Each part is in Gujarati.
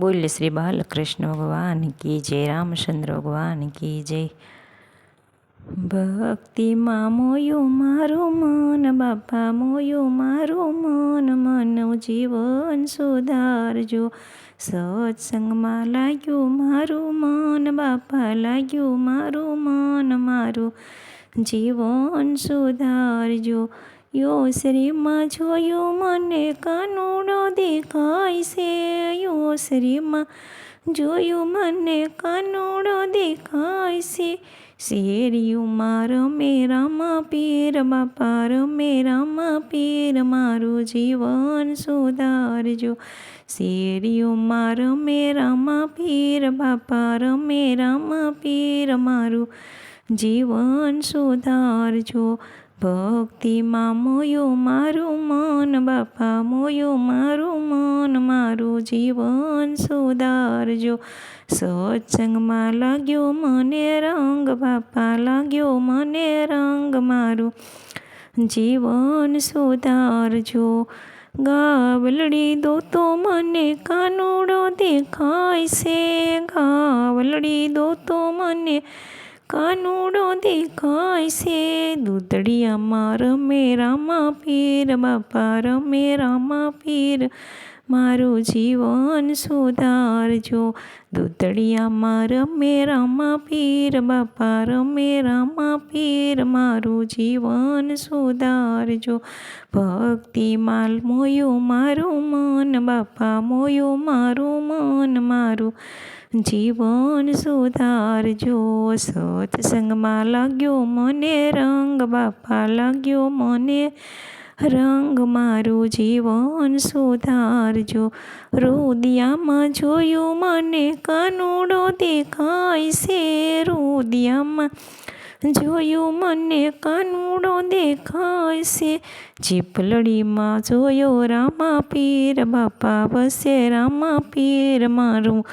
બોલ શ્રી બાલકૃષ્ણ ભગવાન કી જય, રામચંદ્ર ભગવાન કી જય. ભક્તિમાં મોયું મારું મન બાપા મોયું મારું મન મન જીવન સુધારજો. સત્સંગમાં લાગ્યું મારું મન, બાપા લાગ્યું મારું મન, મારું જીવન સુધારજો. યોસરીમાં જોયું મને કાનુડો દેખાય છે. યોસરીમાં જોયું મને કાનુડો દેખાય છે. શેરીઓમાં રમે રામા પીર બાપા રમે રામા પીર, મારું જીવન સુધારજો. શેરીઓમાં રમે રામા પીર બાપા રમે રામા પીર, મારું જીવન સુધારજો. ભક્તિમાં મોયું મારું મન બાપા, મોયું મારું મન, મારું જીવન સુધારજો. સત્સંગમાં લાગ્યો મને રંગ બાપા, લાગ્યો મને રંગ મારું જીવન સુધારજો. ગાવલડી દો તો મને કાનુડો દેખાય છે, ગાવલડી દો તો મને કાનુડો દેખાય છે. દૂધડિયામાં રમે રામા પીર બાપા રમે રામા પીર મારું જીવન સુધારજો. દૂધડિયામાં રમે રામા પીર, બાપા રમે રામા પીર, મારું જીવન સુધારજો. ભક્તિમાં મોયું મારું મન, બાપા મોયું મારું મન, મારું જીવન સુધારજો. સત્સંગમાં લાગ્યો મને રંગ, બાપા લાગ્યો મને રંગ મારું જીવન સુધારજો. રુદિયામાં જોયું મને કાનુડો દેખાય છે. રુદિયામાં જોયું મને કાનુડો દેખાય છે. ચીપલડીમાં જોયો રામા પીર, બાપા વસે રામા પીર મારું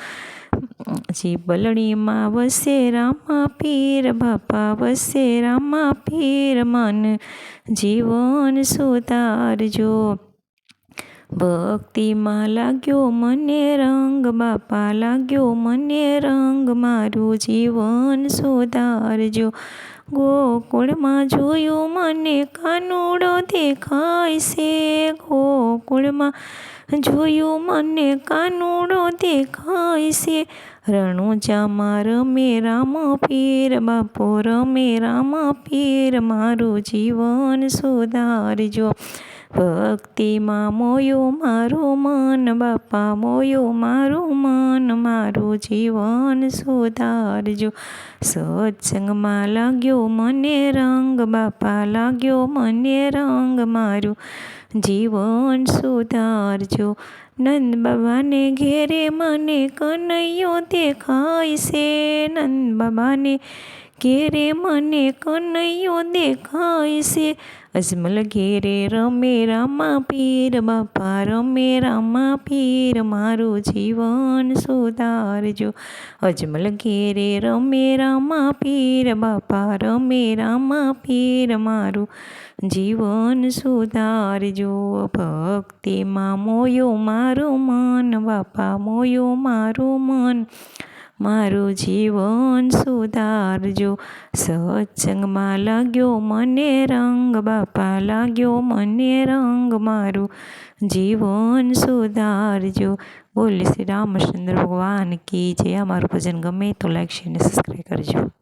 ચીપલડીમાં વસે રામા પીર બાપા વસે રામા પીર મન જીવન સુધારજો. ભક્તિમાં લાગ્યો મને રંગ, બાપા લાગ્યો મને રંગ, મારું જીવન સુધારજો ગોકુળમાં જોયું મને કાનુડો દેખાય છે. ગોકુળમાં જોયું મને કાનુડો દેખાય છે. રણુજામાં રમે રામ પીર, બાપો રમે રામ પીર, મારું જીવન સુધારજો ભક્તિમાં મોયું મારું મન, બાપા મોયું મારું મન, મારું જીવન સુધારજો. સત્સંગમાં લાગ્યો મને રંગ, બાપા લાગ્યો મને રંગ, મારું જીવન સુધારજો. નંદ બાબાને ઘેરે મને કનૈયો દેખાય છે, નંદ બાબાને ઘેરે મને કનૈયો દેખાય છે? અજમલ ઘેરે રમે રામા પીર, બાપા રમે રામા પીર, મારું જીવન સુધારજો. અજમલ ઘેરે રમે રામા પીર, બાપા રમે રામા પીર, મારું જીવન સુધારજો. ભક્તિમાં મોયો મારું મન, બાપા મોયો મારું મન. મારું જીવન સુધારજો. સત્સંગમાં લાગ્યો મને રંગ, બાપા લાગ્યો મને રંગ, મારું જીવન સુધારજો. બોલ શ્રી રામચંદ્ર ભગવાન કી જે અમારું ભજન ગમે તો લાઈક શેર અને સબસ્ક્રાઈબ કરજો.